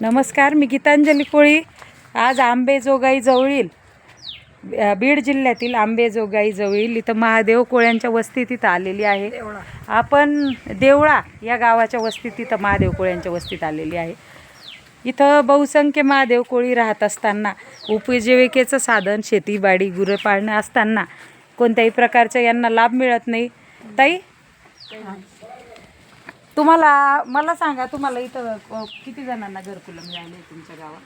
नमस्कार मी गीतांजली कोळी. आज आंबेजोगाई जवळील बीड जिल्ह्यातील आंबेजोगाई जवळील इथं महादेव कोळ्यांच्या वस्तीत इथं आलेली आहे. आपण देवळा या गावाच्या वस्तीत इथं महादेव कोळ्यांच्या वस्तीत आलेली आहे. इथं बहुसंख्य महादेव कोळी राहत असताना उपजीविकेचं साधन शेतीबाडी गुरं पाळणं असताना कोणत्याही प्रकारचा यांना लाभ मिळत नाही. ताई? तुम्हाला मला सांगा तुम्हाला इथं किती जणांना घरकुलं मिळाले तुमच्या गावात?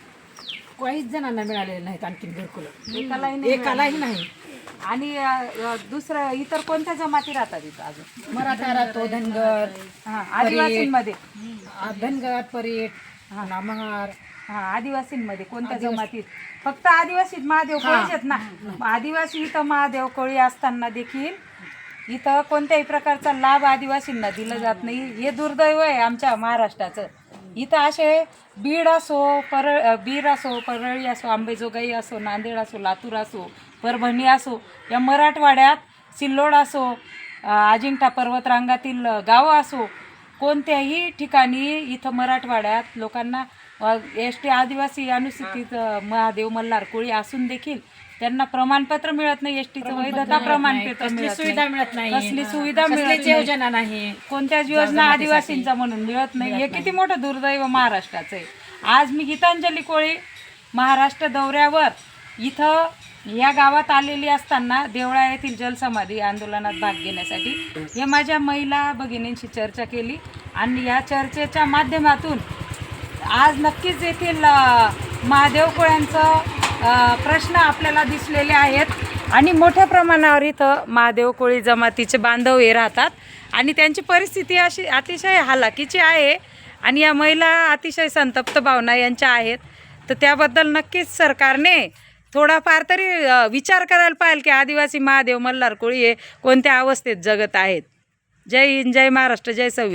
काहीच जणांना मिळालेले नाहीत आणखीन घरकुलं एकालाही नाही एकालाही नाही. आणि अ, अ, दुसरं इतर कोणत्या जमाती राहतात इथं अजून? मराठा राहतो धनगर हा आदिवासींमध्ये. आ, धनगर परेट महार हा आदिवासींमध्ये कोणत्या जमातीत? फक्त आदिवासीत महादेव कोळीच आहेत ना? आदिवासी इथं महादेव कोळी असताना देखील इथं कोणत्याही प्रकारचा लाभ आदिवासींना दिला जात नाही. हे दुर्दैव आहे आमच्या महाराष्ट्राचं. इथं असे बीड असो परळ बीड असो परळी असो आंबेजोगाई असो नांदेड असो लातूर असो परभणी असो या मराठवाड्यात सिल्लोड असो अजिंठा पर्वतरांगातील गावं असो कोणत्याही ठिकाणी इथं मराठवाड्यात लोकांना एस टी आदिवासी अनुसूचित महादेव मल्हार कोळी असून देखील त्यांना प्रमाणपत्र मिळत नाही एस टीचं वैधता प्रमाणपत्र मिळत सुविधा मिळत नाही. कसली सुविधा मिळत योजना नाही. कोणत्याच योजना आदिवासींचा म्हणून मिळत नाही? हे किती मोठं दुर्दैव महाराष्ट्राचं आहे. आज मी गीतांजली कोळी महाराष्ट्र दौऱ्यावर इथं या गावात आलेली असताना देवळा येथील जलसमाधी आंदोलनात भाग घेण्यासाठी हे माझ्या महिला भगिनींशी चर्चा केली आणि या चर्चेच्या माध्यमातून आज नक्कीच येथील महादेव कोळ्यांचं प्रश्न आपल्याला दिसलेले आहेत. आणि मोठ्या प्रमाणावर इथं महादेव कोळी जमातीचे बांधव हे राहतात. आणि त्यांची परिस्थिती अशी अतिशय हालाकीची आहे. आणि या महिला अतिशय संतप्त भावना यांच्या आहेत. तर त्याबद्दल नक्कीच सरकारने थोडाफार तरी विचार करायला पाहिजे की आदिवासी महादेव मल्हार कोळी हे कोणत्या अवस्थेत जगत आहेत. जय हिंद जय महाराष्ट्र जय संविधान